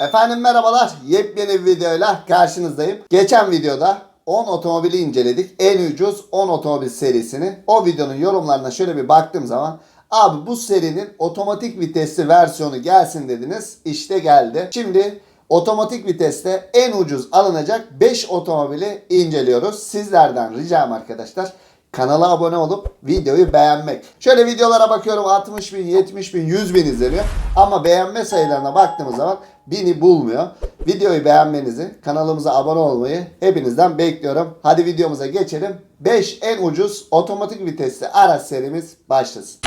Efendim merhabalar. Yepyeni bir videoyla karşınızdayım. Geçen videoda 10 otomobili inceledik. En ucuz 10 otomobil serisini. O videonun yorumlarına şöyle bir baktığım zaman abi bu serinin otomatik vitesli versiyonu gelsin dediniz. İşte geldi. Şimdi otomatik viteste en ucuz alınacak 5 otomobili inceliyoruz. Sizlerden ricam arkadaşlar Kanala abone olup videoyu beğenmek. Şöyle videolara bakıyorum 60 bin, 70 bin, 100 bin izleniyor. Ama beğenme sayılarına baktığımız zaman bini bulmuyor. Videoyu beğenmenizi, kanalımıza abone olmayı hepinizden bekliyorum. Hadi videomuza geçelim. 5 en ucuz otomatik vitesli araç serimiz başlasın.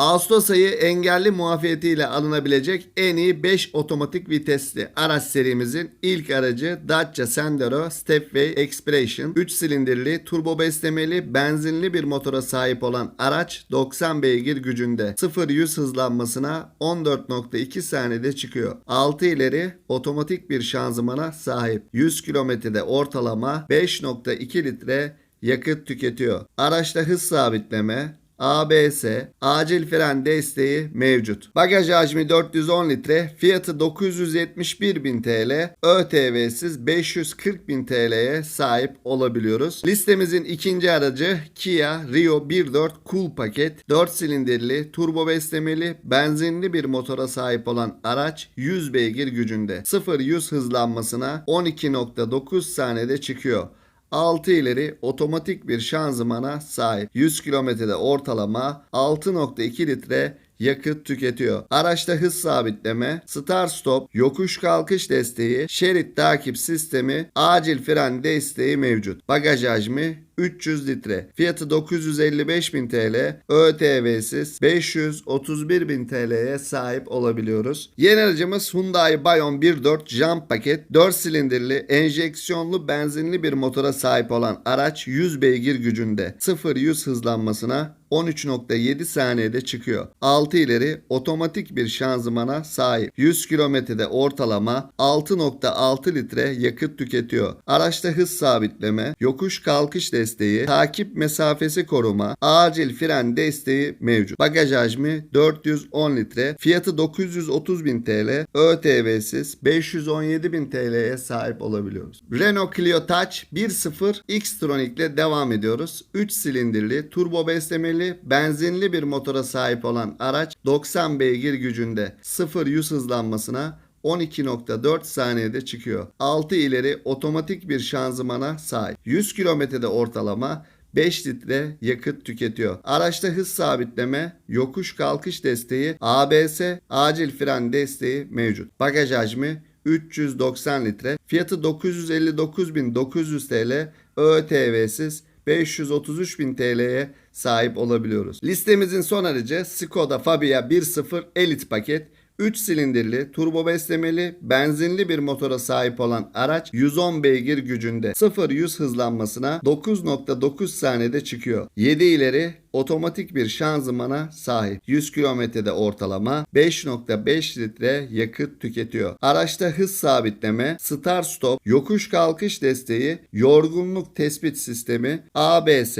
Ağustos ayı engelli muafiyetiyle alınabilecek en iyi 5 otomatik vitesli araç serimizin ilk aracı Dacia Sandero Stepway Expression 3 silindirli turbo beslemeli benzinli bir motora sahip olan araç 90 beygir gücünde 0-100 hızlanmasına 14.2 saniyede çıkıyor. 6 ileri otomatik bir şanzımana sahip. 100 kilometrede ortalama 5.2 litre yakıt tüketiyor. Araçta hız sabitleme, ABS, acil fren desteği mevcut. Bagaj hacmi 410 litre, fiyatı 971 bin TL, ÖTV'siz 540 bin TL'ye sahip olabiliyoruz. Listemizin ikinci aracı Kia Rio 1.4 Cool paket, 4 silindirli, turbo beslemeli, benzinli bir motora sahip olan araç 100 beygir gücünde. 0-100 hızlanmasına 12.9 saniyede çıkıyor. 6 ileri otomatik bir şanzımana sahip. 100 kilometrede ortalama 6.2 litre yakıt tüketiyor. Araçta hız sabitleme, start stop, yokuş kalkış desteği, şerit takip sistemi, acil fren desteği mevcut. Bagaj hacmi 300 litre. Fiyatı 955 bin TL. ÖTV'siz 531 bin TL'ye sahip olabiliyoruz. Yeni aracımız Hyundai Bayon 1.4 Jump paket. 4 silindirli enjeksiyonlu benzinli bir motora sahip olan araç 100 beygir gücünde 0-100 hızlanmasına 13.7 saniyede çıkıyor. 6 ileri otomatik bir şanzımana sahip. 100 kilometrede ortalama 6.6 litre yakıt tüketiyor. Araçta hız sabitleme, yokuş kalkış desteği, takip mesafesi koruma, acil fren desteği mevcut. Bagaj hacmi 410 litre, fiyatı 930 bin TL, ÖTV'siz 517 bin TL'ye sahip olabiliyoruz. Renault Clio Touch 1.0 X-Tronic ile devam ediyoruz. 3 silindirli, turbo beslemeli, benzinli bir motora sahip olan araç 90 beygir gücünde 0-100 hızlanmasına 12.4 saniyede çıkıyor. 6 ileri otomatik bir şanzımana sahip. 100 kilometrede ortalama 5 litre yakıt tüketiyor. Araçta hız sabitleme, yokuş kalkış desteği, ABS, acil fren desteği mevcut. Bagaj hacmi 390 litre. Fiyatı 959.900 TL. ÖTV'siz 533 bin TL'ye sahip olabiliyoruz. Listemizin son aracı Skoda Fabia 1.0 Elite paket. 3 silindirli, turbo beslemeli, benzinli bir motora sahip olan araç 110 beygir gücünde 0-100 hızlanmasına 9.9 saniyede çıkıyor. 7 ileri otomatik bir şanzımana sahip. 100 kilometrede ortalama 5.5 litre yakıt tüketiyor. Araçta hız sabitleme, start stop, yokuş kalkış desteği, yorgunluk tespit sistemi, ABS,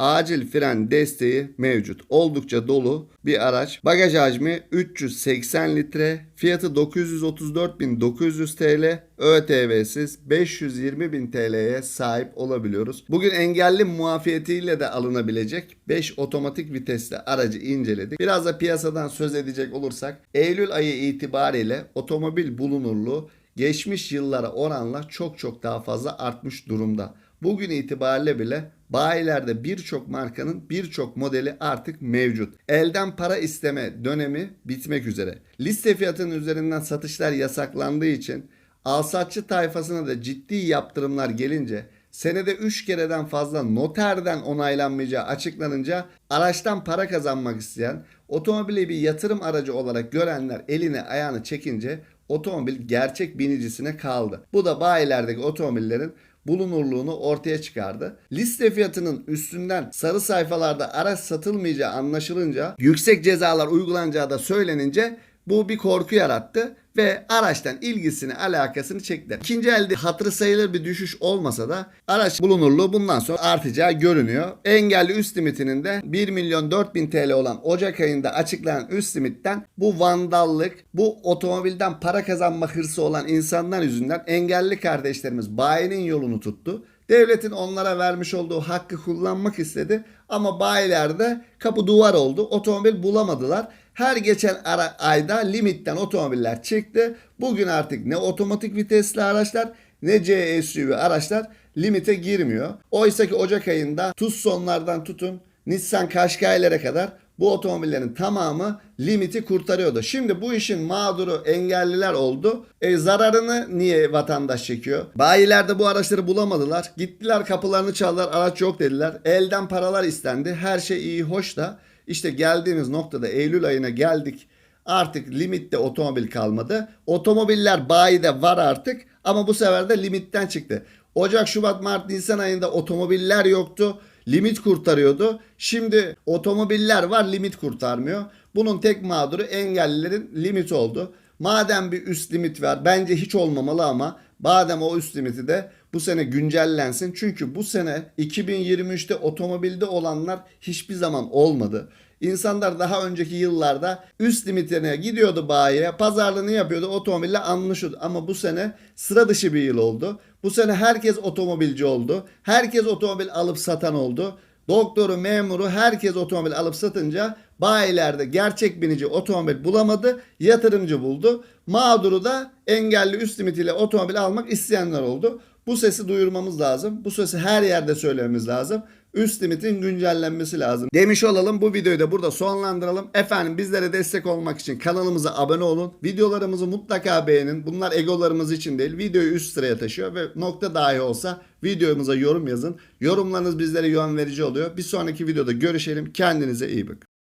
acil fren desteği mevcut. Oldukça dolu bir araç. Bagaj hacmi 380 litre. Fiyatı 934.900 TL. ÖTV'siz 520.000 TL'ye sahip olabiliyoruz. Bugün engelli muafiyetiyle de alınabilecek 5 otomatik vitesli aracı inceledik. Biraz da piyasadan söz edecek olursak Eylül ayı itibariyle otomobil bulunurluğu geçmiş yıllara oranla çok çok daha fazla artmış durumda. Bugün itibariyle bile bayilerde birçok markanın birçok modeli artık mevcut. Elden para isteme dönemi bitmek üzere. Liste fiyatının üzerinden satışlar yasaklandığı için alsatçı tayfasına da ciddi yaptırımlar gelince senede 3 kereden fazla noterden onaylanmayacağı açıklanınca araçtan para kazanmak isteyen otomobili bir yatırım aracı olarak görenler eline ayağını çekince otomobil gerçek binicisine kaldı. Bu da bayilerdeki otomobillerin bulunurluğunu ortaya çıkardı. Liste fiyatının üstünden sarı sayfalarda araç satılmayacağı anlaşılınca yüksek cezalar uygulanacağı da söylenince bu bir korku yarattı ve araçtan ilgisini alakasını çektiler. İkinci elde hatırı sayılır bir düşüş olmasa da araç bulunurluğu bundan sonra artacağı görünüyor. Engelli üst limitinin de 1 milyon 4 bin TL olan Ocak ayında açıklanan üst limitten bu vandallık, bu otomobilden para kazanma hırsı olan insanlar yüzünden engelli kardeşlerimiz bayinin yolunu tuttu. Devletin onlara vermiş olduğu hakkı kullanmak istedi ama bayilerde kapı duvar oldu. Otomobil bulamadılar. Her geçen ara, ayda limitten otomobiller çıktı. Bugün artık ne otomatik vitesli araçlar ne CSUV araçlar limite girmiyor. Oysa ki Ocak ayında Tucson'lardan tutun Nissan Qashqai'lere kadar bu otomobillerin tamamı limiti kurtarıyordu. Şimdi bu işin mağduru engelliler oldu. E, zararını niye vatandaş çekiyor? Bayilerde bu araçları bulamadılar. Gittiler kapılarını çaldılar araç yok dediler. Elden paralar istendi. Her şey iyi hoş da işte geldiğimiz noktada Eylül ayına geldik. Artık limitte otomobil kalmadı. Otomobiller bayide var artık ama bu sefer de limitten çıktı. Ocak, Şubat, Mart, Nisan ayında otomobiller yoktu. Limit kurtarıyordu. Şimdi otomobiller var limit kurtarmıyor. Bunun tek mağduru engellilerin limit oldu. Madem bir üst limit var bence hiç olmamalı ama madem o üst limiti de bu sene güncellensin. Çünkü bu sene 2023'te otomobilde olanlar hiçbir zaman olmadı. İnsanlar daha önceki yıllarda üst limitine gidiyordu bayiye, pazarlığını yapıyordu, otomobille anlaşıyordu. Ama bu sene sıra dışı bir yıl oldu. Bu sene herkes otomobilci oldu. Herkes otomobil alıp satan oldu. Doktoru, memuru herkes otomobil alıp satınca bayilerde gerçek binici otomobil bulamadı, yatırımcı buldu. Mağduru da engelli üst limitiyle otomobil almak isteyenler oldu. Bu sesi duyurmamız lazım. Bu sesi her yerde söylememiz lazım. Üst limitin güncellenmesi lazım. Demiş olalım bu videoyu da burada sonlandıralım. Efendim bizlere destek olmak için kanalımıza abone olun. Videolarımızı mutlaka beğenin. Bunlar egolarımız için değil. Videoyu üst sıraya taşıyor ve nokta dahi olsa videomuza yorum yazın. Yorumlarınız bizlere yön verici oluyor. Bir sonraki videoda görüşelim. Kendinize iyi bakın.